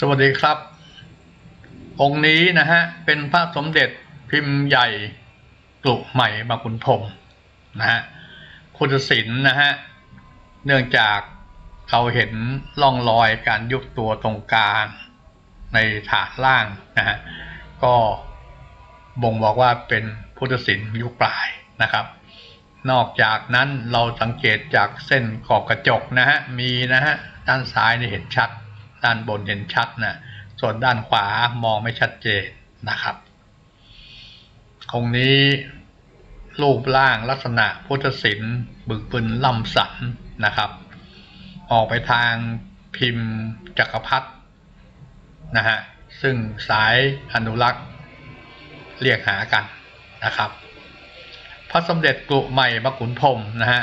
สวัสดีครับ องค์นี้นะฮะ เป็นพระสมเด็จพิมพ์ใหญ่กลุใหม่มาคุณพรหมนะฮะพุทธศิลป์นะฮะ เนื่องจากเราเห็นร่องรอยการยุบตัวตรงกลางในฐานล่างนะฮะ ก็บ่งบอกว่าเป็นพุทธศิลป์ยุคปลายนะครับ นอกจากนั้นเราสังเกตจากเส้นขอบกระจกนะฮะ มีนะฮะ ด้านซ้ายนี่เห็นชัด ด้านบนเห็นชัดนะส่วนด้านขวามองไม่ชัดเจนนะครับองค์นี้รูปร่างลักษณะพุทธศิลป์บึกบึนล่ำสันนะครับ ออกไปทางพิมพ์จักรพรรดินะฮะซึ่งสายอนุรักษ์เรียกหากันนะครับ พระสมเด็จกรุใหม่พระขุนพรมนะฮะ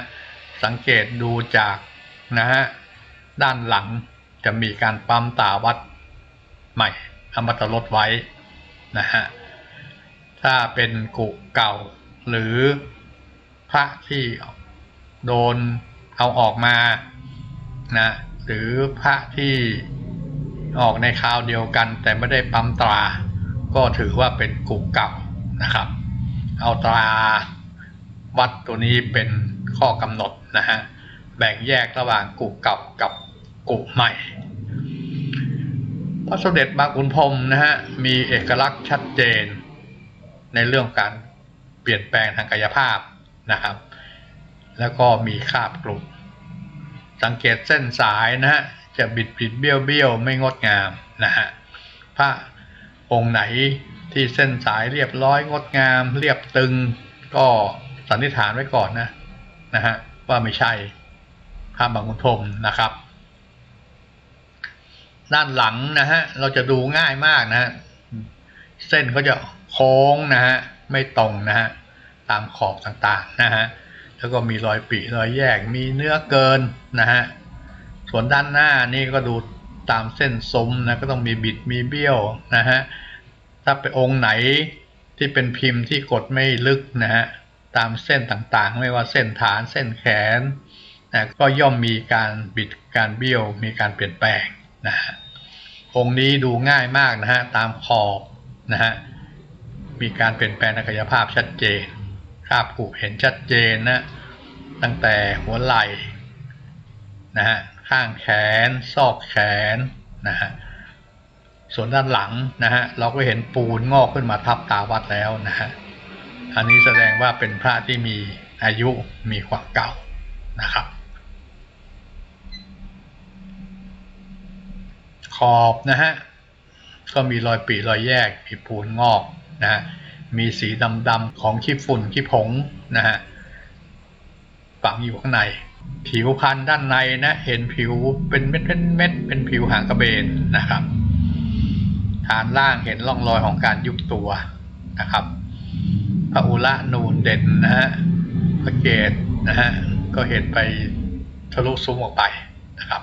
สังเกตดูจากนะฮะด้านหลัง จะมีการปั๊มตาวัดใหม่อมตะลดไว้นะฮะถ้าเป็นกุเก่า หรือพระที่โดนเอาออกมานะหรือพระที่ออกในคราวเดียวกัน แต่ไม่ได้ปั๊มตรา ก็ถือว่าเป็นกุเก่านะครับ เอาตราวัดตัวนี้เป็นข้อกำหนดนะฮะแบ่งแยกระหว่างกุเก่ากับ กุใหม่ พระสมเด็จบางขุนพรมนะฮะมีเอกลักษณ์ชัดเจนในเรื่องการเปลี่ยนแปลงทางกายภาพนะครับ แล้วก็มีคาบกลุ่ม สังเกตเส้นสายนะฮะจะบิดบิดเบี้ยวเบี้ยวไม่งดงามนะฮะพระองค์ไหนที่เส้นสายเรียบร้อยงดงาม เรียบตึงก็สันนิษฐานไว้ก่อนนะนะฮะว่าไม่ใช่พระบางขุนพรมนะครับ ด้านหลังนะฮะเราจะดูง่ายมากนะฮะเส้นเขาจะโค้งนะฮะไม่ตรงนะฮะตามขอบต่างๆนะฮะแล้วก็มีรอยปีรอยแยกมีเนื้อเกินนะฮะส่วนด้านหน้านี่ก็ดูตามเส้นซุ้มนะก็ต้องมีบิดมีเบี้ยวนะฮะถ้าเป็นองค์ไหนที่เป็นพิมพ์ที่กดไม่ลึกนะฮะตามเส้นต่างๆ ไม่ว่าเส้นฐานเส้นแขนนะก็ย่อมมีการบิดการเบี้ยวมีการเปลี่ยนแปลง นะฮะองค์นี้ดูง่ายมากนะฮะตามขอบนะฮะมีการเปลี่ยนแปลงทางกายภาพชัดเจนคราบกุเห็นชัดเจนนะตั้งแต่หัวไหล่นะฮะข้างแขน ซอกแขนนะฮะส่วนด้านหลังนะฮะเราก็เห็นปูนงอกขึ้นมาทับตาวัดแล้วนะฮะอันนี้แสดงว่าเป็นพระที่มีอายุมีความเก่านะครับ ขอบนะฮะก็มีรอยปีรอยแยกมีปูนงอกนะฮะมีสีดำๆของขี้ฝุ่นขี้ผงนะฮะฝังอยู่ข้างใน ผิวพันธุ์ด้านในนะเห็นผิวเป็นเม็ดเป็นเม็ดเป็นผิวหางกระเบนนะครับฐานล่างเห็นร่องรอยของการยุบตัวนะครับพระอุระนูนเด่นนะฮะพระเกศนะฮะก็เห็นไปทะลุซุ้มออกไปนะครับ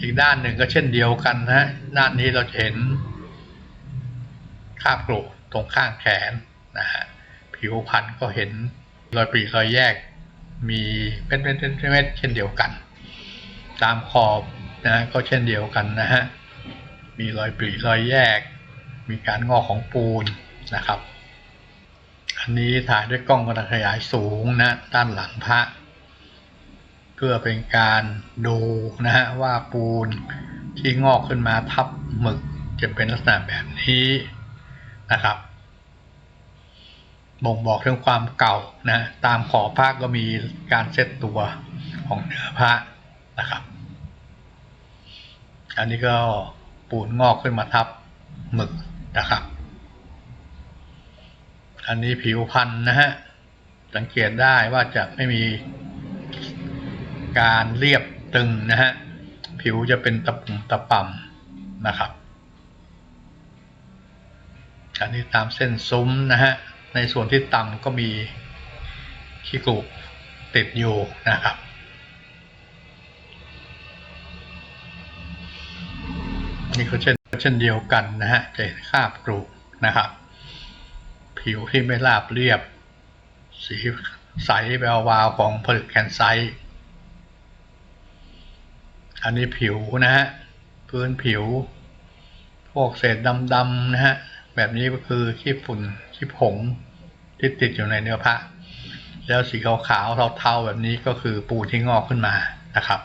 อีกด้านหนึ่งก็เช่นเดียวกันนะฮะด้านนี้เราจะเห็นคาบกรุตรงข้างแขนนะฮะผิวพันธุ์ก็เห็นรอยปรีรอยแยกมีเป็นเป็นเป็นเม็ดเช่นเดียวกัน ตามขอบนะก็เช่นเดียวกันนะฮะมีรอยปรีรอยแยก มีการงอกของปูนนะครับ อันนี้ถ่ายด้วยกล้องกระขยายสูงนะด้านหลังพระ เพื่อเป็นการดูนะฮะว่าปูนที่งอกขึ้นมาทับหมึกจะเป็นลักษณะแบบนี้นะครับ บ่งบอกถึงความเก่านะตามขอบพระก็มีการเซตตัวของเนื้อพระนะครับ อันนี้ก็ปูนงอกขึ้นมาทับหมึกนะครับ อันนี้ผิวพันธุ์นะฮะสังเกตได้ว่าจะไม่มี การเรียบตึงนะฮะ ผิวจะเป็นตะปุ่มตะป่ำนะครับ อันนี้ตามเส้นซุ้มนะฮะ ในส่วนที่ต่ำก็มีขี้กรุติดอยู่นะครับนี่ก็เช่นเช่นเดียวกันนะฮะจะเห็นคาบกรุนะครับ ผิวที่ไม่ราบเรียบ สีใสแวววาวของผลึกแคนไซต์ อันนี้ผิวนะฮะพื้นผิว พวกเศษดำๆนะฮะแบบนี้ก็คือขี้ฝุ่นขี้ผงที่ติดอยู่ในเนื้อพระแล้วสีขาวๆเทาๆแบบนี้ก็คือปูที่งอกขึ้นมานะครับ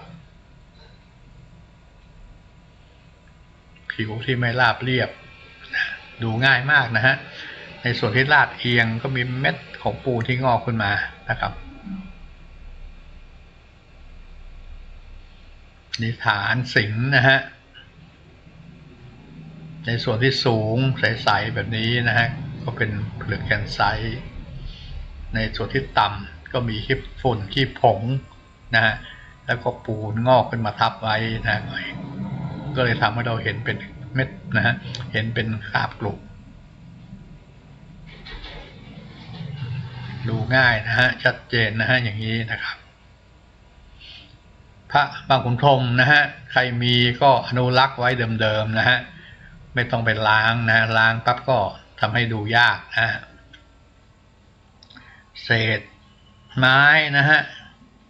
ผิวที่ไม่ราบเรียบ ดูง่ายมากนะฮะในส่วนที่ลาดเอียงก็มีเม็ดของปูที่งอกขึ้นมานะครับ นิฐานสิงห์นะฮะ ในส่วนที่สูงใสๆแบบนี้นะฮะ ก็เป็นเปลือกแคนไซต์ในส่วนที่ต่ำก็มีขี้ฝุ่นขี้ผงนะฮะ แล้วก็ปูนงอกขึ้นมาทับไว้นะฮะก็เลยทำให้เราเห็นเป็นเม็ดนะฮะ เห็นเป็นคราบกลุกดูง่ายนะฮะ ชัดเจนนะฮะ อย่างนี้นะครับ พระบางขุนพรมนะฮะใครมีก็อนุรักษ์ไว้เดิมๆนะฮะไม่ต้องไปล้างนะล้างปั๊บก็ทำให้ดูยากนะฮะเศษไม้นะฮะ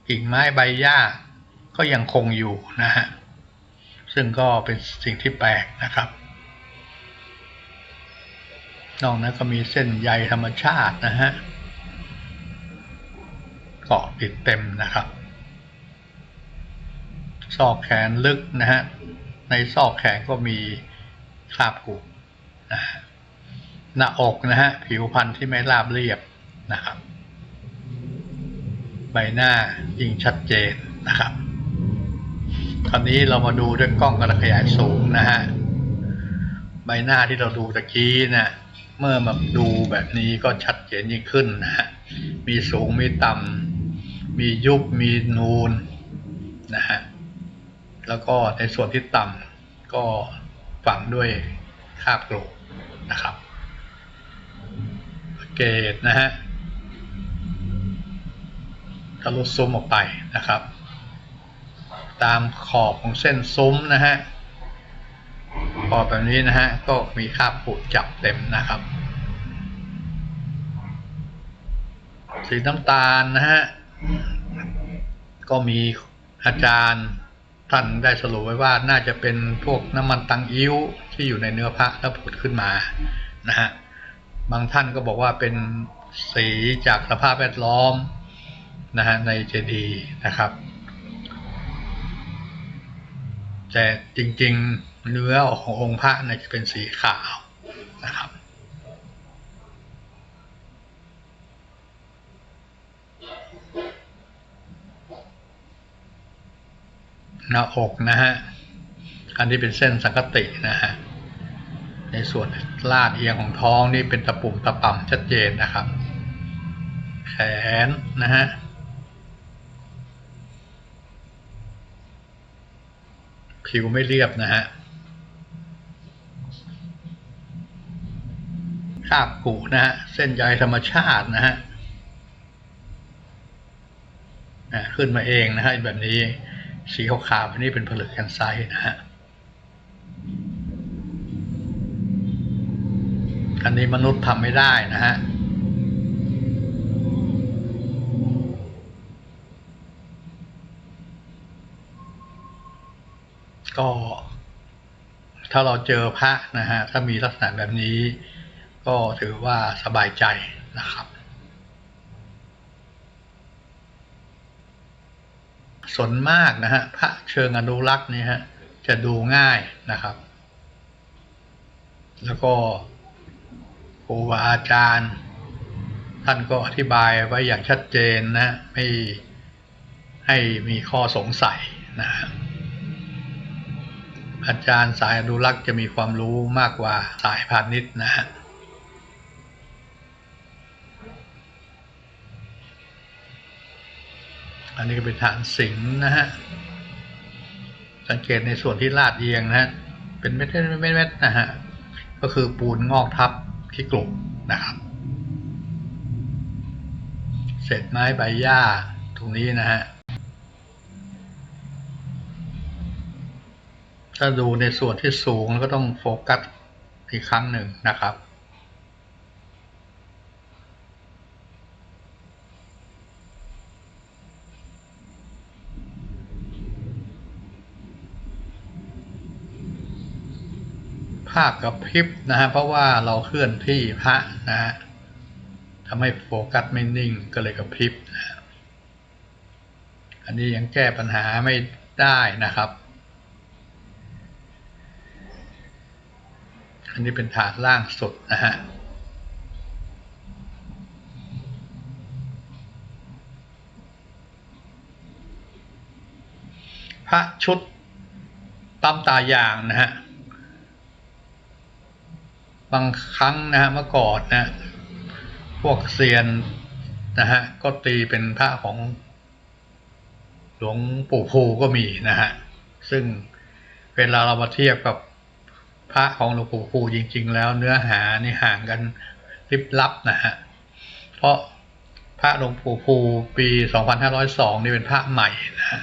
กิ่งไม้ใบหญ้าก็ยังคงอยู่นะฮะซึ่งก็เป็นสิ่งที่แปลกนะครับ นอกนั้นก็มีเส้นใยธรรมชาตินะฮะเกาะติดเต็มนะครับ ซอกแขนลึกนะฮะ ในซอกแขนก็มีคราบกุนะหน้าอกนะฮะ ผิวพรรณที่ไม่ราบเรียบนะครับ ใบหน้ายิ่งชัดเจนนะครับ คราวนี้เรามาดูด้วยกล้องกระขยายสูงนะฮะ ใบหน้าที่เราดูตะกี้นะเมื่อมาดูแบบนี้ก็ชัดเจนยิ่งขึ้นนะฮะ มีสูงมีต่ำ มียุบมีนูนนะฮะ แล้วก็ในส่วนที่ต่ำก็ฝังด้วยคาบโกรนะครับเกตนะฮะทะลุซุ้มออกไปนะครับ ตามขอบของเส้นซุ้มนะฮะขอบแบบนี้นะฮะก็มีคาบปูดจับเต็มนะครับ สีน้ำตาลนะฮะก็มีอาจารย์ ท่านได้สรุปไว้ว่าน่าจะเป็นพวกน้ำมันตังอิ้วที่อยู่ในเนื้อพระแล้วผุดขึ้นมานะฮะบางท่านก็บอกว่าเป็นสีจากสภาพแวดล้อมนะฮะในเจดีนะครับ แต่จริงๆเนื้อขององค์พระเนี่ยจะเป็นสีขาวนะครับ หน้าอกนะฮะ อันนี้เป็นเส้นสังกตินะฮะ ในส่วนลาดเอียงของท้องนี่เป็นตะปุ่มตะป่ำชัดเจนนะครับ แขนนะฮะผิวไม่เรียบนะฮะคาบกูนะฮะ เส้นใยธรรมชาตินะฮะอะขึ้นมาเองนะฮะแบบนี้ สีขาวๆอันนี้เป็นผลึกแคนไซต์นะฮะ อันนี้มนุษย์ทำไม่ได้นะฮะก็ถ้าเราเจอพระนะฮะถ้ามีลักษณะแบบนี้ ก็ถือว่าสบายใจนะครับ สนมากนะฮะพระเชิงอนุรักษ์นี่ฮะจะดูง่ายนะครับ แล้วก็ครูบาอาจารย์ ท่านก็อธิบายไว้อย่างชัดเจนนะ ไม่ให้มีข้อสงสัยนะฮะอาจารย์สายอนุรักษ์จะมีความรู้มากกว่าสายพาณิชย์นะฮะ อันนี้ก็เป็นฐานสิงนะฮะ สังเกตในส่วนที่ลาดเอียงนะฮะ เป็นเม็ดๆเม็ดนะฮะ ก็คือปูนงอกทับที่กลุ่มนะครับเศษไม้ใบหญ้าตรงนี้นะฮะ ถ้าดูในส่วนที่สูงก็ต้องโฟกัสอีกครั้งหนึ่งนะครับ ภาพกระพริบนะฮะเพราะว่าเราเคลื่อนที่พระนะฮะทำให้โฟกัสไม่นิ่งก็เลยกระพริบนะอันนี้ยังแก้ปัญหาไม่ได้นะครับ อันนี้เป็นฐานล่างสุดนะฮะพระชุดปั๊มตายางนะฮะ บางครั้งนะฮะเมื่อก่อนนะพวกเซียนนะฮะก็ตีเป็นพระของหลวงปู่ภูก็มีนะฮะซึ่งเวลาเรามาเทียบกับพระของหลวงปู่ภูจริง ๆ แล้วเนื้อหานี่ห่างกันลิบลับนะฮะเพราะพระหลวงปู่ภูปี 2502 นี่เป็นพระใหม่นะฮะ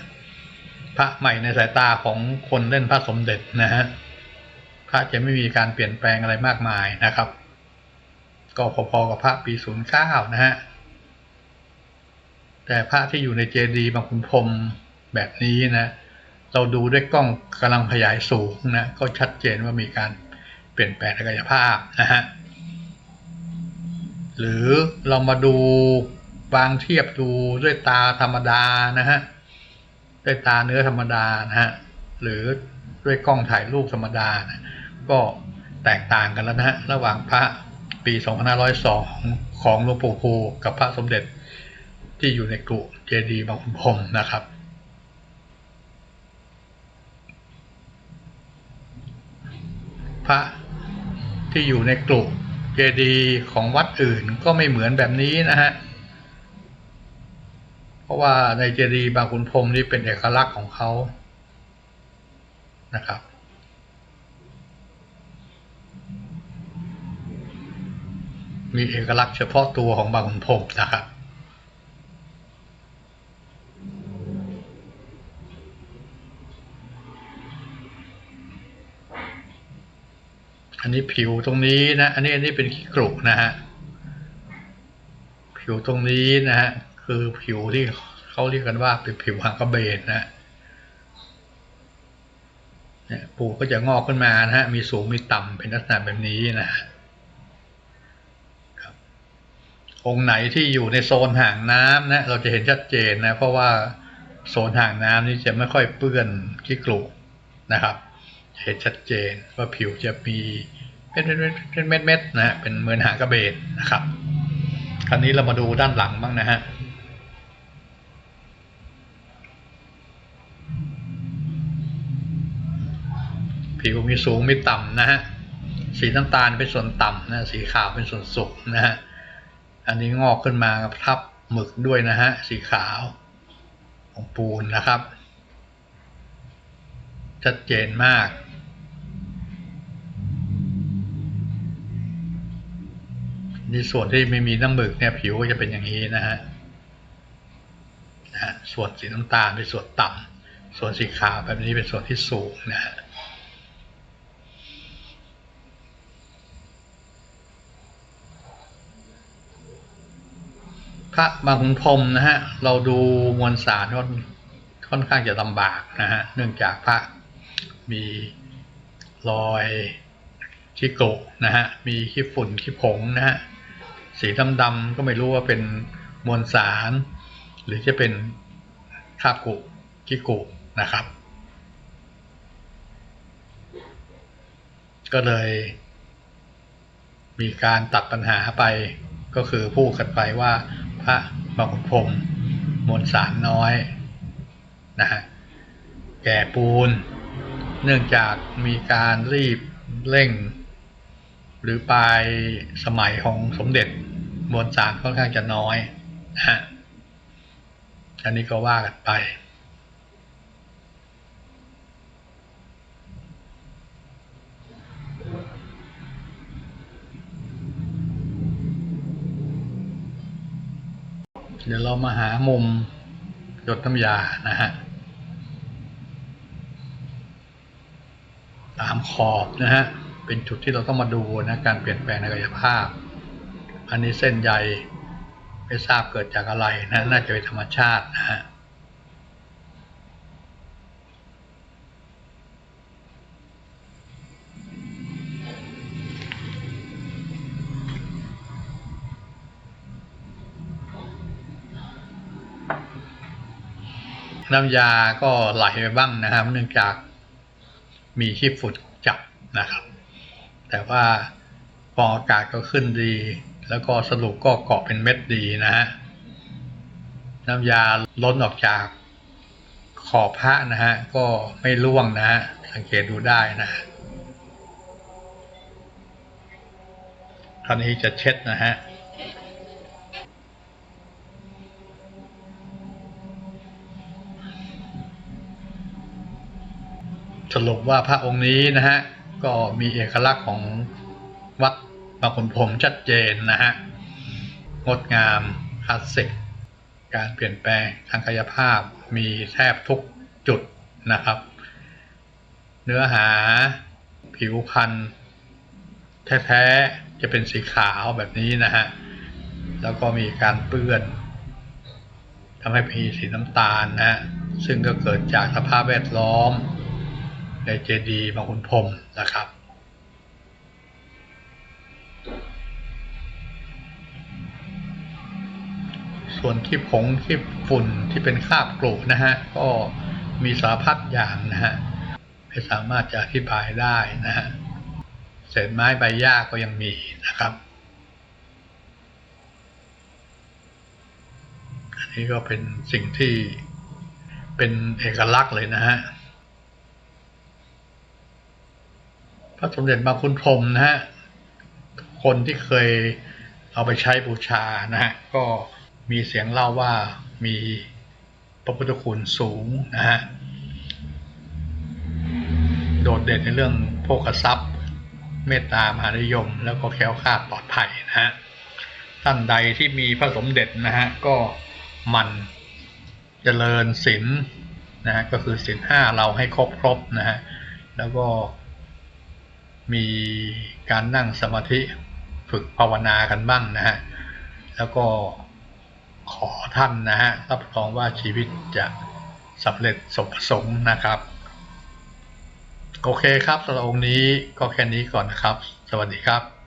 พระใหม่ในสายตาของคนเล่นพระสมเด็จนะฮะ พระจะไม่มีการเปลี่ยนแปลงอะไรมากมายนะครับ ก็พอๆกับพระปี09นย์เก้านะฮะแต่พระที่อยู่ในเจดีย์บางขุนพรมแบบนี้นะ เราดูด้วยกล้องกำลังขยายสูงนะ ก็ชัดเจนว่ามีการเปลี่ยนแปลงทางกายภาพนะฮะหรือเรามาดูวางเทียบดูด้วยตาธรรมดานะฮะด้วยตาเนื้อธรรมดานะฮะหรือด้วยกล้องถ่ายรูปธรรมดานะ ก็แตกต่างกันแล้วนะฮะระหว่างพระปี 2502 ของหลวงปู่ภูกับพระสมเด็จที่อยู่ในกุเจดีย์บางขุนพรมนะครับ พระที่อยู่ในกรุเจดีย์ของวัดอื่นก็ไม่เหมือนแบบนี้นะฮะ เพราะว่าในเจดีย์บางขุนพรมนี่เป็นเอกลักษณ์ของเขานะครับ มีเอกลักษณ์เฉพาะตัวของบางขุนพมนะครับอันนี้ผิวตรงนี้นะ อันนี้อันนี้เป็นขี้กรุกนะฮะ ผิวตรงนี้นะฮะ คือผิวที่เขาเรียกกันว่าเป็นผิวหางกระเบนนะเนี่ยปูก็จะงอกขึ้นมานะฮะ มีสูงมีต่ำเป็นลักษณะแบบนี้นะฮะครับ องค์ไหนที่อยู่ในโซนห่างน้ำนะเราจะเห็นชัดเจนนะเพราะว่าโซนห่างน้ำนี่จะไม่ค่อยเปื้อนขี้กรุนะครับเห็นชัดเจนว่าผิวจะมีเป็นเป็นเป็นเม็ดเม็ดๆนะฮะเป็นเหมือนหางกระเบนนะครับคราวนี้เรามาดูด้านหลังบ้างนะฮะผิวมีสูงมีต่ำนะฮะสีน้ำตาลเป็นส่วนต่ำนะสีขาวเป็นส่วนสูงนะฮะ อันนี้งอกขึ้นมากับทับหมึกด้วยนะฮะสีขาวของปูนนะครับ ชัดเจนมากนี่ส่วนที่ไม่มีน้ำหมึกเนี่ยผิวก็จะเป็นอย่างนี้นะฮะนะฮะส่วนสีน้ำตาลเป็นส่วนต่ำส่วนสีขาวแบบนี้เป็นส่วนที่สูงนะฮะ ระบางขุนพรมนะฮะเราดูมวลสารค่อนค่อนข้างจะลำบากนะฮะเนื่องจากพระมีรอยขี้โกะนะฮะมีขี้ฝุ่นขี้ผงนะฮะสีดำๆก็ไม่รู้ว่าเป็นมวลสาร หรือจะเป็นคาบกุขี้กุนะครับ ก็เลย มีการตัดปัญหาไปก็คือพูดกันไปว่า พระบางขุนพรมมวลสารน้อยนะฮะแก่ปูน เนื่องจากมีการรีบเร่ง หรือปลายสมัยของสมเด็จมวลสารค่อนข้างจะน้อยนะฮะอันนี้ก็ว่ากันไป เดี๋ยวเรามาหามุมหยดน้ำยานะฮะ ตามขอบนะฮะ เป็นจุดที่เราต้องมาดูนะการเปลี่ยนแปลงในกายภาพ อันนี้เส้นใยไม่ทราบเกิดจากอะไรนะ น่าจะเป็นธรรมชาตินะฮะ น้ำยาก็ไหลไปบ้างนะครับ เนื่องจากมีขี้ฝุ่นจับนะครับ แต่ว่าฟออากาศก็ขึ้นดี แล้วก็สรุปก็เกาะเป็นเม็ดดีนะฮะน้ำยาล้นออกจากขอบพระนะฮะก็ไม่ร่วงนะฮะสังเกตดูได้นะคราวนี้จะเช็ดนะฮะ สรุปว่าพระองค์นี้นะฮะก็มีเอกลักษณ์ของวัดบางขุนพรมชัดเจนนะฮะงดงามคลาสสิกการเปลี่ยนแปลงทางกายภาพมีแทบทุกจุดนะครับ เนื้อหาผิวพรรณแท้ๆจะเป็นสีขาวแบบนี้นะฮะแล้วก็มีการเปื้อนทำให้มีสีน้ำตาลนะฮะซึ่งก็เกิดจากสภาพแวดล้อม ในเจดีย์บางขุนพรมนะครับ ส่วนที่ผงที่ฝุ่นที่เป็นคราบกรุนะฮะ ก็มีสารพัดอย่างนะฮะ ไม่สามารถจะอธิบายได้นะฮะเศษไม้ใบหญ้าก็ยังมีนะครับอันนี้ก็เป็นสิ่งที่เป็นเอกลักษณ์เลยนะฮะ พระสมเด็จบางขุนพรมนะฮะคนที่เคยเอาไปใช้บูชานะฮะก็มีเสียงเล่าว่ามีพระพุทธคุณสูงนะฮะโดดเด่นในเรื่องโภคทรัพย์ เมตตามหานิยม แล้วก็แคล้วคลาดปลอดภัยนะฮะท่านใดที่มีพระสมเด็จนะฮะก็มันเจริญศีลนะฮะก็คือศีลห้าเราให้ครบครบนะฮะแล้วก็ มีการนั่งสมาธิฝึกภาวนากันบ้างนะฮะ แล้วก็ขอท่านนะฮะ รับรองว่าชีวิตจะสำเร็จสมประสงค์นะครับ โอเคครับสำหรับองค์นี้ก็แค่นี้ก่อนนะครับ สวัสดีครับ